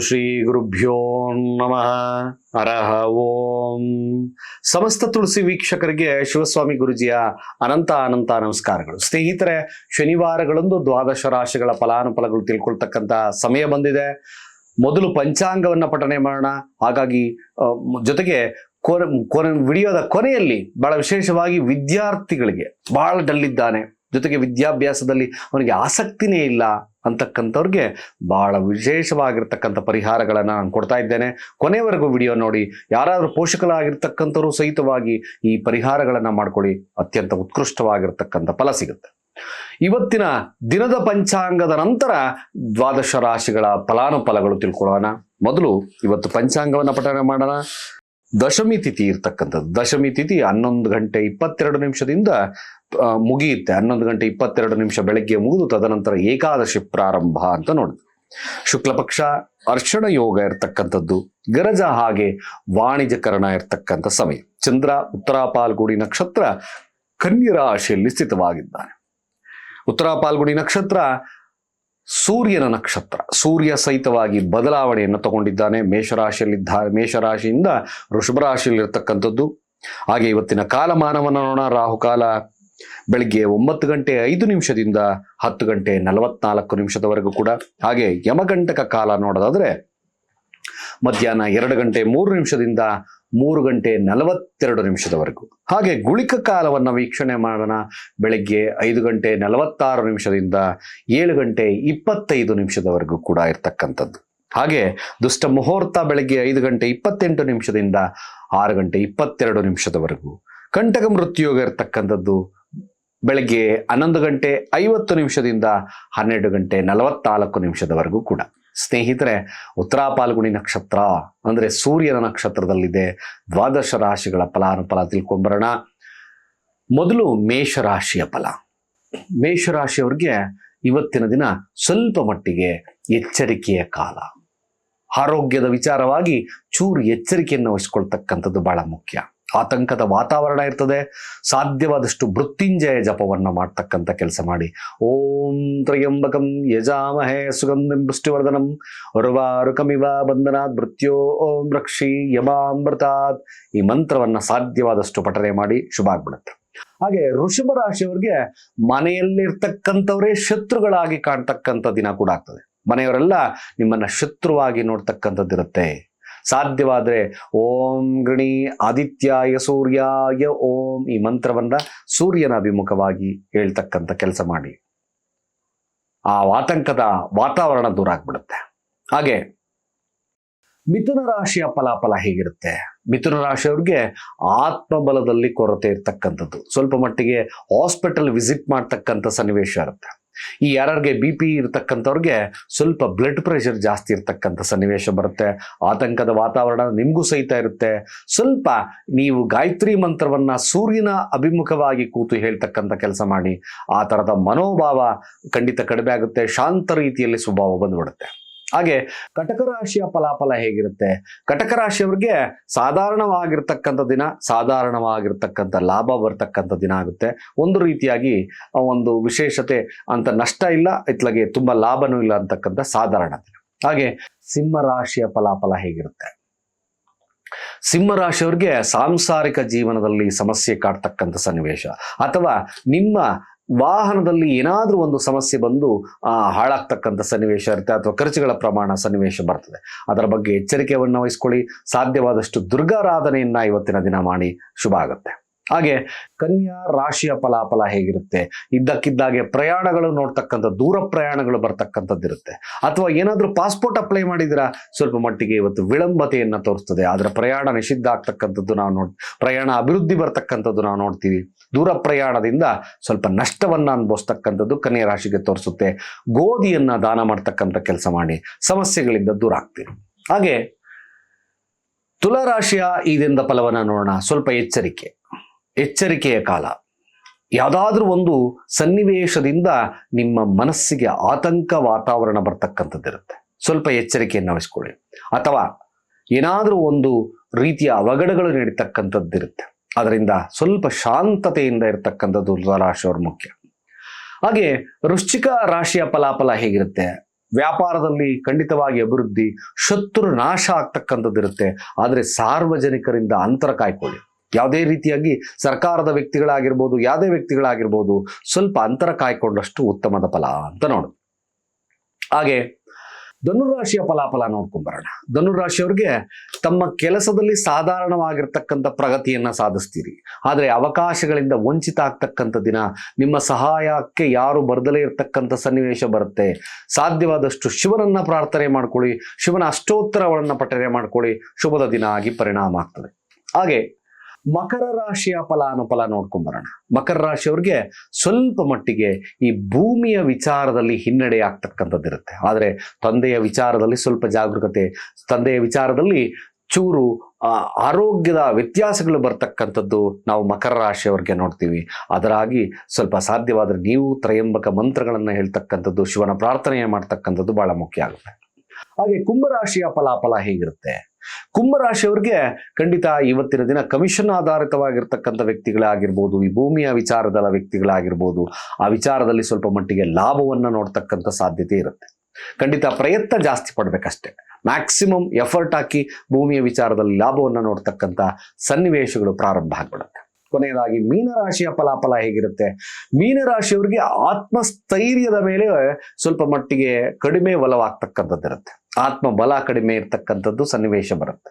ಶ್ರೀ ಗುರುಭ್ಯೋ ನಮಃ. ಅರಹ ಓಂ. ಸಮಸ್ತ ತುಳಸಿ ವೀಕ್ಷಕರಿಗೆ ಶಿವಸ್ವಾಮಿ ಗುರುಜಿಯ ಅನಂತ ಅನಂತ ನಮಸ್ಕಾರಗಳು. ಸ್ನೇಹಿತರೆ, ಶನಿವಾರಗಳಂದು ದ್ವಾದಶ ರಾಶಿಗಳ ಫಲಾನುಫಲಗಳು ತಿಳ್ಕೊಳ್ತಕ್ಕಂಥ ಸಮಯ ಬಂದಿದೆ. ಮೊದಲು ಪಂಚಾಂಗವನ್ನು ಪಠನೆ ಮಾಡೋಣ. ಹಾಗಾಗಿ ಜೊತೆಗೆ ಕೊನೆ ಕೊನೆ, ವಿಡಿಯೋದ ಕೊನೆಯಲ್ಲಿ ಬಹಳ ವಿಶೇಷವಾಗಿ ವಿದ್ಯಾರ್ಥಿಗಳಿಗೆ, ಬಹಳ ಡಲ್ಲಿದ್ದಾನೆ. ಜೊತೆಗೆ ವಿದ್ಯಾಭ್ಯಾಸದಲ್ಲಿ ಅವನಿಗೆ ಆಸಕ್ತಿನೇ ಇಲ್ಲ. ಅಂತಕ್ಕಂಥವ್ರಿಗೆ ಬಹಳ ವಿಶೇಷವಾಗಿರ್ತಕ್ಕಂಥ ಪರಿಹಾರಗಳನ್ನು ನಾನು ಕೊಡ್ತಾ ಇದ್ದೇನೆ. ಕೊನೆವರೆಗೂ ವಿಡಿಯೋ ನೋಡಿ, ಯಾರಾದರೂ ಪೋಷಕರಾಗಿರ್ತಕ್ಕಂಥವ್ರು ಸಹಿತವಾಗಿ ಈ ಪರಿಹಾರಗಳನ್ನು ಮಾಡ್ಕೊಳ್ಳಿ. ಅತ್ಯಂತ ಉತ್ಕೃಷ್ಟವಾಗಿರ್ತಕ್ಕಂಥ ಫಲ ಸಿಗುತ್ತೆ. ಇವತ್ತಿನ ದಿನದ ಪಂಚಾಂಗದ ನಂತರ ದ್ವಾದಶ ರಾಶಿಗಳ ಫಲಾನುಫಲಗಳು ತಿಳ್ಕೊಳ್ಳೋಣ. ಮೊದಲು ಇವತ್ತು ಪಂಚಾಂಗವನ್ನು ಪಠನೆ ಮಾಡೋಣ. ದಶಮಿ ತಿಥಿ ಇರ್ತಕ್ಕಂಥದ್ದು. ದಶಮಿ ತಿಥಿ ಹನ್ನೊಂದು ಗಂಟೆ ಇಪ್ಪತ್ತೆರಡು ನಿಮಿಷದಿಂದ ಮುಗಿಯುತ್ತೆ. ಹನ್ನೊಂದು ಗಂಟೆ ಇಪ್ಪತ್ತೆರಡು ನಿಮಿಷ ಬೆಳಗ್ಗೆ ಮುಗಿದು ತದನಂತರ ಏಕಾದಶಿ ಪ್ರಾರಂಭ ಅಂತ ನೋಡಿದ್ವಿ ಶುಕ್ಲಪಕ್ಷ, ಅರ್ಷಣ ಯೋಗ ಇರ್ತಕ್ಕಂಥದ್ದು, ಗರಜ ಹಾಗೆ ವಾಣಿಜ್ಯಕರಣ ಇರ್ತಕ್ಕಂಥ ಸಮಯ. ಚಂದ್ರ ಉತ್ತರಾಪಾಲ್ಗುಡಿ ನಕ್ಷತ್ರ ಕನ್ಯರಾಶಿಯಲ್ಲಿ ಸ್ಥಿತವಾಗಿದ್ದಾನೆ. ಉತ್ತರ ಪಾಲ್ಗುಡಿ ನಕ್ಷತ್ರ ಸೂರ್ಯನ ನಕ್ಷತ್ರ, ಸೂರ್ಯ ಸಹಿತವಾಗಿ ಬದಲಾವಣೆಯನ್ನು ತಗೊಂಡಿದ್ದಾನೆ. ಮೇಷರಾಶಿಯಲ್ಲಿದ್ದ ಮೇಷರಾಶಿಯಿಂದ ವೃಷಭ ರಾಶಿಯಲ್ಲಿರತಕ್ಕಂಥದ್ದು ಹಾಗೆ ಇವತ್ತಿನ ಕಾಲಮಾನವನ್ನು ನೋಡೋಣ. ರಾಹುಕಾಲ ಬೆಳಿಗ್ಗೆ ಒಂಬತ್ತು ಗಂಟೆ ಐದು ನಿಮಿಷದಿಂದ ಹತ್ತು ಗಂಟೆ ನಲವತ್ನಾಲ್ಕು ನಿಮಿಷದವರೆಗೂ ಕೂಡ. ಹಾಗೆ ಯಮಗಂಟಕ ಕಾಲ ನೋಡೋದಾದ್ರೆ ಮಧ್ಯಾಹ್ನ ಎರಡು ಗಂಟೆ ಮೂರು ನಿಮಿಷದಿಂದ ಮೂರು ಗಂಟೆ ನಲವತ್ತೆರಡು ನಿಮಿಷದವರೆಗೂ. ಹಾಗೆ ಗುಳಿಕ ಕಾಲವನ್ನು ವೀಕ್ಷಣೆ ಮಾಡೋಣ. ಬೆಳಗ್ಗೆ ಐದು ಗಂಟೆ ನಲವತ್ತಾರು ನಿಮಿಷದಿಂದ ಏಳು ಗಂಟೆ ಇಪ್ಪತ್ತೈದು ನಿಮಿಷದವರೆಗೂ ಕೂಡ ಇರ್ತಕ್ಕಂಥದ್ದು. ಹಾಗೆ ದುಷ್ಟ ಮುಹೂರ್ತ ಬೆಳಗ್ಗೆ ಐದು ಗಂಟೆ ಇಪ್ಪತ್ತೆಂಟು ನಿಮಿಷದಿಂದ ಆರು ಗಂಟೆ ಇಪ್ಪತ್ತೆರಡು ನಿಮಿಷದವರೆಗೂ. ಕಂಟಕ ಮೃತ್ಯುಯೋಗ ಇರತಕ್ಕಂಥದ್ದು. ಬೆಳಗ್ಗೆ ಹನ್ನೊಂದು ಗಂಟೆ ಐವತ್ತು ನಿಮಿಷದಿಂದ ಹನ್ನೆರಡು ಗಂಟೆ ನಲವತ್ನಾಲ್ಕು ನಿಮಿಷದವರೆಗೂ ಕೂಡ. ಸ್ನೇಹಿತರೆ ಉತ್ತರಾಪಾಲ್ಗುಣಿ ನಕ್ಷತ್ರ ಅಂದರೆ ಸೂರ್ಯನ ನಕ್ಷತ್ರದಲ್ಲಿದೆ. ದ್ವಾದಶ ರಾಶಿಗಳ ಫಲಾನುಫಲ ತಿಳ್ಕೊಂಬರೋಣ ಮೊದಲು ಮೇಷರಾಶಿಯ ಫಲ. ಮೇಷರಾಶಿಯವ್ರಿಗೆ ಇವತ್ತಿನ ದಿನ ಸ್ವಲ್ಪ ಮಟ್ಟಿಗೆ ಎಚ್ಚರಿಕೆಯ ಕಾಲ. ಆರೋಗ್ಯದ ವಿಚಾರವಾಗಿ ಚೂರು ಎಚ್ಚರಿಕೆಯನ್ನು ವಹಿಸ್ಕೊಳ್ತಕ್ಕಂಥದ್ದು ಬಹಳ ಮುಖ್ಯ. ಆತಂಕದ ವಾತಾವರಣ ಇರ್ತದೆ. ಸಾಧ್ಯವಾದಷ್ಟು ಮೃತ್ಯುಂಜಯ ಜಪವನ್ನು ಮಾಡ್ತಕ್ಕಂಥ ಕೆಲಸ ಮಾಡಿ. ಓಂ ತ್ರಯಂಬಕಂ ಯಜಾಮಹೇ ಸುಗಂಧಿಂ ಪುಷ್ಟಿವರ್ಧನಂ ಉರ್ವಾರುಕಮಿವ ಬಂಧನಾತ್ ಮೃತ್ಯೋ ಓಂ ರಕ್ಷಿ ಯಮಾಮೃತಾತ್ ಈ ಮಂತ್ರವನ್ನ ಸಾಧ್ಯವಾದಷ್ಟು ಪಠನೆ ಮಾಡಿ ಶುಭ ಆಗ್ಬಿಡುತ್ತೆ. ಹಾಗೆ ವೃಷಭ ರಾಶಿಯವರಿಗೆ ಮನೆಯಲ್ಲಿರ್ತಕ್ಕಂಥವರೇ ಶತ್ರುಗಳಾಗಿ ಕಾಣ್ತಕ್ಕಂಥ ದಿನ ಕೂಡ ಆಗ್ತದೆ. ಮನೆಯವರೆಲ್ಲ ನಿಮ್ಮನ್ನ ಶತ್ರುವಾಗಿ ನೋಡ್ತಕ್ಕಂಥದ್ದಿರುತ್ತೆ. ಸಾಧ್ಯವಾದ್ರೆ ಓಂ ಗೃಣಿ ಆದಿತ್ಯಾಯ ಸೂರ್ಯಾಯ ಓಂ ಈ ಮಂತ್ರವನ್ನ ಸೂರ್ಯನ ಅಭಿಮುಖವಾಗಿ ಹೇಳ್ತಕ್ಕಂಥ ಕೆಲಸ ಮಾಡಿ. ಆ ಆತಂಕದ ವಾತಾವರಣ ದೂರ ಆಗ್ಬಿಡುತ್ತೆ. ಹಾಗೆ ಮಿಥುನ ರಾಶಿಯ ಫಲಾಫಲ ಹೇಗಿರುತ್ತೆ? ಮಿಥುನ ರಾಶಿಯವ್ರಿಗೆ ಆತ್ಮಬಲದಲ್ಲಿ ಕೊರತೆ ಇರ್ತಕ್ಕಂಥದ್ದು. ಸ್ವಲ್ಪ ಮಟ್ಟಿಗೆ ಹಾಸ್ಪಿಟಲ್ ವಿಸಿಟ್ ಮಾಡ್ತಕ್ಕಂಥ ಸನ್ನಿವೇಶ ಇರುತ್ತೆ. ಈ ಯಾರ್ಯಾರಿಗೆ ಬಿ ಪಿ ಇರ್ತಕ್ಕಂಥವ್ರಿಗೆ ಸ್ವಲ್ಪ ಬ್ಲಡ್ ಪ್ರೆಷರ್ ಜಾಸ್ತಿ ಇರ್ತಕ್ಕಂಥ ಸನ್ನಿವೇಶ ಬರುತ್ತೆ. ಆತಂಕದ ವಾತಾವರಣ ನಿಮಗೂ ಸಹಿತ ಇರುತ್ತೆ. ಸ್ವಲ್ಪ ನೀವು ಗಾಯತ್ರಿ ಮಂತ್ರವನ್ನ ಸೂರ್ಯನ ಅಭಿಮುಖವಾಗಿ ಕೂತು ಹೇಳ್ತಕ್ಕಂಥ ಕೆಲಸ ಮಾಡಿ, ಆ ಥರದ ಮನೋಭಾವ ಖಂಡಿತ ಕಡಿಮೆ ಆಗುತ್ತೆ, ಶಾಂತ ರೀತಿಯಲ್ಲಿ ಸ್ವಭಾವ ಬಂದ್ಬಿಡುತ್ತೆ. ಹಾಗೆ ಕಟಕ ರಾಶಿಯ ಫಲಾಫಲ ಹೇಗಿರುತ್ತೆ? ಕಟಕ ರಾಶಿಯವ್ರಿಗೆ ಸಾಧಾರಣವಾಗಿರ್ತಕ್ಕಂಥ ದಿನ, ಸಾಧಾರಣವಾಗಿರ್ತಕ್ಕಂಥ ಲಾಭ ಬರ್ತಕ್ಕಂಥ ದಿನ ಆಗುತ್ತೆ. ಒಂದು ರೀತಿಯಾಗಿ ಒಂದು ವಿಶೇಷತೆ ಅಂತ ನಷ್ಟ ಇಲ್ಲ, ಇತ್ಲಾಗೆ ತುಂಬಾ ಲಾಭನೂ ಇಲ್ಲ ಅಂತಕ್ಕಂಥ ಸಾಧಾರಣ ದಿನ. ಹಾಗೆ ಸಿಂಹ ರಾಶಿಯ ಫಲಾಫಲ ಹೇಗಿರುತ್ತೆ? ಸಿಂಹ ರಾಶಿಯವ್ರಿಗೆ ಸಾಂಸಾರಿಕ ಜೀವನದಲ್ಲಿ ಸಮಸ್ಯೆ ಕಾಡ್ತಕ್ಕಂಥ ಸನ್ನಿವೇಶ. ಅಥವಾ ನಿಮ್ಮ ವಾಹನದಲ್ಲಿ ಏನಾದರೂ ಒಂದು ಸಮಸ್ಯೆ ಬಂದು ಹಾಳಾಗ್ತಕ್ಕಂಥ ಸನ್ನಿವೇಶ ಇರುತ್ತೆ ಅಥವಾ ಖರ್ಚುಗಳ ಪ್ರಮಾಣ ಸನ್ನಿವೇಶ ಬರ್ತದೆ. ಅದರ ಬಗ್ಗೆ ಎಚ್ಚರಿಕೆಯನ್ನು ವಹಿಸ್ಕೊಳ್ಳಿ. ಸಾಧ್ಯವಾದಷ್ಟು ದುರ್ಗಾರಾಧನೆಯನ್ನು ಇವತ್ತಿನ ದಿನ ಮಾಡಿ. ಶುಭ ಆಗುತ್ತೆ. ಹಾಗೆ ಕನ್ಯಾ ರಾಶಿಯ ಫಲಾಫಲ ಹೇಗಿರುತ್ತೆ? ಇದ್ದಕ್ಕಿದ್ದಾಗೆ ಪ್ರಯಾಣಗಳು ನೋಡ್ತಕ್ಕಂಥ ದೂರ ಪ್ರಯಾಣಗಳು ಬರ್ತಕ್ಕಂಥದ್ದಿರುತ್ತೆ ಅಥವಾ ಏನಾದರೂ ಪಾಸ್ಪೋರ್ಟ್ ಅಪ್ಲೈ ಮಾಡಿದಿರಾ ಸ್ವಲ್ಪ ಮಟ್ಟಿಗೆ ಇವತ್ತು ವಿಳಂಬತೆಯನ್ನು ತೋರಿಸ್ತದೆ. ಅದರ ಪ್ರಯಾಣ ನಿಷಿದ್ಧ ಆಗ್ತಕ್ಕಂಥದ್ದು ನಾವು ನೋಡ್, ಪ್ರಯಾಣ ಅಭಿವೃದ್ಧಿ ಬರ್ತಕ್ಕಂಥದ್ದು ನಾವು ನೋಡ್ತೀವಿ. ದೂರ ಪ್ರಯಾಣದಿಂದ ಸ್ವಲ್ಪ ನಷ್ಟವನ್ನ ಅನುಭವಿಸ್ತಕ್ಕಂಥದ್ದು ಕನ್ಯಾ ರಾಶಿಗೆ ತೋರಿಸುತ್ತೆ. ಗೋಧಿಯನ್ನು ದಾನ ಮಾಡ್ತಕ್ಕಂಥ ಕೆಲಸ ಮಾಡಿ ಸಮಸ್ಯೆಗಳಿಂದ ದೂರ ಆಗ್ತೀವಿ ಹಾಗೆ ತುಲಾರಾಶಿಯ ಈ ಫಲವನ್ನು ಫಲವನ್ನ ನೋಡೋಣ. ಸ್ವಲ್ಪ ಎಚ್ಚರಿಕೆ. ಎಚ್ಚರಿಕೆಯ ಕಾಲ. ಯಾವುದಾದ್ರೂ ಒಂದು ಸನ್ನಿವೇಶದಿಂದ ನಿಮ್ಮ ಮನಸ್ಸಿಗೆ ಆತಂಕ ವಾತಾವರಣ ಬರ್ತಕ್ಕಂಥದ್ದಿರುತ್ತೆ. ಸ್ವಲ್ಪ ಎಚ್ಚರಿಕೆಯನ್ನು ವಹಿಸ್ಕೊಳ್ಳಿ ಅಥವಾ ಏನಾದರೂ ಒಂದು ರೀತಿಯ ಅವಘಡಗಳು ನಡೀತಕ್ಕಂಥದ್ದಿರುತ್ತೆ. ಅದರಿಂದ ಸ್ವಲ್ಪ ಶಾಂತತೆಯಿಂದ ಇರತಕ್ಕಂಥದ್ದು ತುಲಾರಾಶಿಯವ್ರ ಮುಖ್ಯ. ಹಾಗೆ ವೃಶ್ಚಿಕ ರಾಶಿಯ ಫಲಾಫಲ ಹೇಗಿರುತ್ತೆ? ವ್ಯಾಪಾರದಲ್ಲಿ ಖಂಡಿತವಾಗಿ ಅಭಿವೃದ್ಧಿ, ಶತ್ರು ನಾಶ ಆಗ್ತಕ್ಕಂಥದ್ದಿರುತ್ತೆ. ಆದರೆ ಸಾರ್ವಜನಿಕರಿಂದ ಅಂತರ ಕಾಯ್ಕೊಳ್ಳಿ. ಯಾವುದೇ ರೀತಿಯಾಗಿ ಸರ್ಕಾರದ ವ್ಯಕ್ತಿಗಳಾಗಿರ್ಬೋದು, ಯಾವುದೇ ವ್ಯಕ್ತಿಗಳಾಗಿರ್ಬೋದು, ಸ್ವಲ್ಪ ಅಂತರ ಕಾಯ್ಕೊಂಡಷ್ಟು ಉತ್ತಮದ ಫಲ ಅಂತ ನೋಡು. ಹಾಗೆ ಧನುರಾಶಿಯ ಫಲಾಫಲ ನೋಡ್ಕೊಂಬರೋಣ ಧನುರಾಶಿಯವ್ರಿಗೆ ತಮ್ಮ ಕೆಲಸದಲ್ಲಿ ಸಾಧಾರಣವಾಗಿರ್ತಕ್ಕಂಥ ಪ್ರಗತಿಯನ್ನ ಸಾಧಿಸ್ತೀರಿ. ಆದರೆ ಅವಕಾಶಗಳಿಂದ ವಂಚಿತ ಆಗ್ತಕ್ಕಂಥ ದಿನ ನಿಮ್ಮ ಸಹಾಯಕ್ಕೆ ಯಾರು ಬರದಲೇ ಇರತಕ್ಕಂಥ ಸನ್ನಿವೇಶ ಬರುತ್ತೆ. ಸಾಧ್ಯವಾದಷ್ಟು ಶಿವನನ್ನ ಪ್ರಾರ್ಥನೆ ಮಾಡ್ಕೊಳ್ಳಿ, ಶಿವನ ಅಷ್ಟೋತ್ತರಗಳನ್ನು ಪಠನೆ ಮಾಡ್ಕೊಳ್ಳಿ, ಶುಭದ ದಿನ ಆಗಿ ಪರಿಣಾಮ ಆಗ್ತದೆ. ಹಾಗೆ ಮಕರ ರಾಶಿಯ ಫಲಾನುಫಲ ನೋಡ್ಕೊಂಬರೋಣ. ಮಕರ ರಾಶಿಯವ್ರಿಗೆ ಸ್ವಲ್ಪ ಮಟ್ಟಿಗೆ ಈ ಭೂಮಿಯ ವಿಚಾರದಲ್ಲಿ ಹಿನ್ನಡೆ ಆಗ್ತಕ್ಕಂಥದ್ದಿರುತ್ತೆ ಆದರೆ ತಂದೆಯ ವಿಚಾರದಲ್ಲಿ ಸ್ವಲ್ಪ ಜಾಗರೂಕತೆ ತಂದೆಯ ವಿಚಾರದಲ್ಲಿ ಚೂರು ಆರೋಗ್ಯದ ವ್ಯತ್ಯಾಸಗಳು ಬರ್ತಕ್ಕಂಥದ್ದು ನಾವು ಮಕರ ರಾಶಿಯವರಿಗೆ ನೋಡ್ತೀವಿ. ಅದರಾಗಿ ಸ್ವಲ್ಪ ಸಾಧ್ಯವಾದರೆ ನೀವು ತ್ರಯಂಬಕ ಮಂತ್ರಗಳನ್ನು ಹೇಳ್ತಕ್ಕಂಥದ್ದು, ಶಿವನ ಪ್ರಾರ್ಥನೆ ಮಾಡ್ತಕ್ಕಂಥದ್ದು ಬಹಳ ಮುಖ್ಯ ಆಗುತ್ತೆ. ಹಾಗೆ ಕುಂಭರಾಶಿಯ ಫಲಾಫಲ ಹೇಗಿರುತ್ತೆ? ಕುಂಭರಾಶಿಯವ್ರಿಗೆ ಖಂಡಿತ ಇವತ್ತಿನ ದಿನ ಕಮಿಷನ್ ಆಧಾರಿತವಾಗಿರ್ತಕ್ಕಂಥ ವ್ಯಕ್ತಿಗಳಾಗಿರ್ಬೋದು, ಈ ಭೂಮಿಯ ವಿಚಾರದಲ್ಲ ವ್ಯಕ್ತಿಗಳಾಗಿರ್ಬೋದು, ಆ ವಿಚಾರದಲ್ಲಿ ಸ್ವಲ್ಪ ಮಟ್ಟಿಗೆ ಲಾಭವನ್ನು ನೋಡ್ತಕ್ಕಂಥ ಸಾಧ್ಯತೆ ಇರುತ್ತೆ. ಖಂಡಿತ ಪ್ರಯತ್ನ ಜಾಸ್ತಿ ಪಡ್ಬೇಕಷ್ಟೆ. ಮ್ಯಾಕ್ಸಿಮಮ್ ಎಫರ್ಟ್ ಹಾಕಿ ಭೂಮಿಯ ವಿಚಾರದಲ್ಲಿ ಲಾಭವನ್ನು ನೋಡ್ತಕ್ಕಂಥ ಸನ್ನಿವೇಶಗಳು ಪ್ರಾರಂಭ ಆಗ್ಬಿಡುತ್ತೆ. ಕೊನೆಯದಾಗಿ ಮೀನರಾಶಿಯ ಫಲಾಫಲ ಹೇಗಿರುತ್ತೆ? ಮೀನರಾಶಿಯವರಿಗೆ ಆತ್ಮಸ್ಥೈರ್ಯದ ಮೇಲೆ ಸ್ವಲ್ಪ ಮಟ್ಟಿಗೆ ಕಡಿಮೆ ಒಲವಾಗ್ತಕ್ಕಂಥದ್ದಿರುತ್ತೆ. ಆತ್ಮ ಬಲ ಕಡಿಮೆ ಇರ್ತಕ್ಕಂಥದ್ದು ಸನ್ನಿವೇಶ ಬರುತ್ತೆ.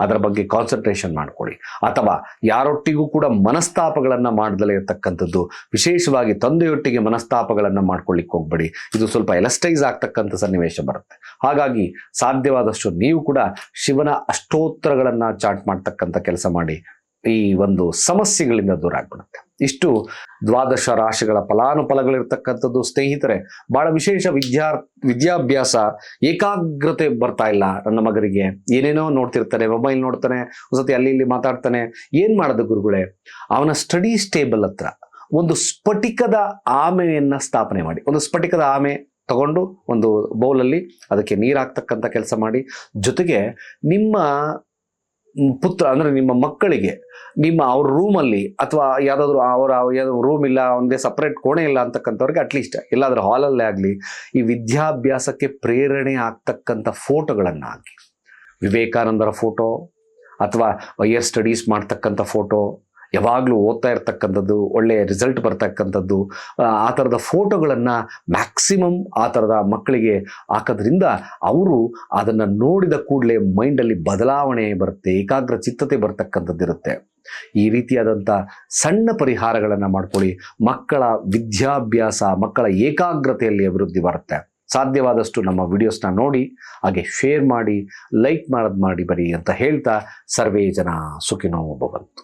ಅದರ ಬಗ್ಗೆ ಕಾನ್ಸಂಟ್ರೇಷನ್ ಮಾಡ್ಕೊಳ್ಳಿ. ಅಥವಾ ಯಾರೊಟ್ಟಿಗೂ ಕೂಡ ಮನಸ್ತಾಪಗಳನ್ನು ಮಾಡದಲೇ ಇರತಕ್ಕಂಥದ್ದು, ವಿಶೇಷವಾಗಿ ತಂದೆಯೊಟ್ಟಿಗೆ ಮನಸ್ತಾಪಗಳನ್ನು ಮಾಡ್ಕೊಳ್ಳಿಕ್ಕೆ ಹೋಗ್ಬೇಡಿ. ಇದು ಸ್ವಲ್ಪ ಎಲಸ್ಟೈಸ್ ಆಗ್ತಕ್ಕಂಥ ಸನ್ನಿವೇಶ ಬರುತ್ತೆ. ಹಾಗಾಗಿ ಸಾಧ್ಯವಾದಷ್ಟು ನೀವು ಕೂಡ ಶಿವನ ಅಷ್ಟೋತ್ತರಗಳನ್ನು ಚಾಟ್ ಮಾಡ್ತಕ್ಕಂಥ ಕೆಲಸ ಮಾಡಿ. ಈ ಒಂದು ಸಮಸ್ಯೆಗಳಿಂದ ದೂರ ಆಗ್ಬಿಡುತ್ತೆ. ಇಷ್ಟು ದ್ವಾದಶ ರಾಶಿಗಳ ಫಲಾನುಫಲಗಳಿರ್ತಕ್ಕಂಥದ್ದು ಸ್ನೇಹಿತರೆ, ಬಹಳ ವಿಶೇಷ ವಿದ್ಯಾ ವಿದ್ಯಾಭ್ಯಾಸ ಏಕಾಗ್ರತೆ ಬರ್ತಾ ಇಲ್ಲ ನನ್ನ ಮಗರಿಗೆ ಏನೇನೋ ನೋಡ್ತಿರ್ತಾನೆ ಮೊಬೈಲ್ ನೋಡ್ತಾನೆ, ಒಂದ್ಸತಿ ಅಲ್ಲಿ ಇಲ್ಲಿ ಮಾತಾಡ್ತಾನೆ. ಏನು ಮಾಡೋದು ಗುರುಗಳೇ? ಅವನ ಸ್ಟಡಿ ಸ್ಟೇಬಲ್ ಹತ್ರ ಒಂದು ಸ್ಫಟಿಕದ ಆಮೆಯನ್ನು ಸ್ಥಾಪನೆ ಮಾಡಿ. ಒಂದು ಸ್ಫಟಿಕದ ಆಮೆ ತಗೊಂಡು ಒಂದು ಬೌಲಲ್ಲಿ ಅದಕ್ಕೆ ನೀರು ಹಾಕ್ತಕ್ಕಂಥ ಕೆಲಸ ಮಾಡಿ. ಜೊತೆಗೆ ನಿಮ್ಮ ಪುತ್ರ ಅಂದ್ರೆ ನಿಮ್ಮ ಮಕ್ಕಳಿಗೆ, ನಿಮ್ಮ ಅವ್ರ ರೂಮಲ್ಲಿ ಅಥವಾ ಯಾವ್ದಾದ್ರು ಅವರ ರೂಮ್ ಇಲ್ಲ, ಒಂದೇ ಸಪ್ರೇಟ್ ಕೋಣೆ ಇಲ್ಲ ಅಂತಕ್ಕಂಥವ್ರಿಗೆ ಅಟ್ಲೀಸ್ಟ್ ಎಲ್ಲಾದ್ರೂ ಹಾಲಲ್ಲೇ ಆಗಲಿ, ಈ ವಿದ್ಯಾಭ್ಯಾಸಕ್ಕೆ ಪ್ರೇರಣೆ ಆಗ್ತಕ್ಕಂಥ ಫೋಟೋಗಳನ್ನು ಹಾಕಿ ವಿವೇಕಾನಂದರ ಫೋಟೋ ಅಥವಾ ಹೈಯರ್ ಸ್ಟಡೀಸ್ ಮಾಡ್ತಕ್ಕಂಥ ಫೋಟೋ ಯಾವಾಗಲೂ ಓದ್ತಾ ಇರ್ತಕ್ಕಂಥದ್ದು ಒಳ್ಳೆಯ ರಿಸಲ್ಟ್ ಬರ್ತಕ್ಕಂಥದ್ದು ಆ, ಥರದ ಫೋಟೋಗಳನ್ನು ಮ್ಯಾಕ್ಸಿಮಮ್ ಆ ಥರದ ಮಕ್ಕಳಿಗೆ ಹಾಕೋದ್ರಿಂದ ಅವರು ಅದನ್ನು ನೋಡಿದ ಕೂಡಲೇ ಮೈಂಡಲ್ಲಿ ಬದಲಾವಣೆ ಬರುತ್ತೆ ಏಕಾಗ್ರ ಚಿತ್ತತೆ ಬರ್ತಕ್ಕಂಥದ್ದಿರುತ್ತೆ. ಈ ರೀತಿಯಾದಂಥ ಸಣ್ಣ ಪರಿಹಾರಗಳನ್ನು ಮಾಡ್ಕೊಳ್ಳಿ. ಮಕ್ಕಳ ವಿದ್ಯಾಭ್ಯಾಸ ಮಕ್ಕಳ ಏಕಾಗ್ರತೆಯಲ್ಲಿ ಅಭಿವೃದ್ಧಿ ಬರುತ್ತೆ. ಸಾಧ್ಯವಾದಷ್ಟು ನಮ್ಮ ವಿಡಿಯೋಸ್ನ ನೋಡಿ ಹಾಗೆ ಶೇರ್ ಮಾಡಿ ಲೈಕ್ ಮಾಡೋದು ಮಾಡಿ ಬರಿ ಅಂತ ಹೇಳ್ತಾ ಸರ್ವೇ ಜನ ಸುಖಿನೋ ಭವಂತು.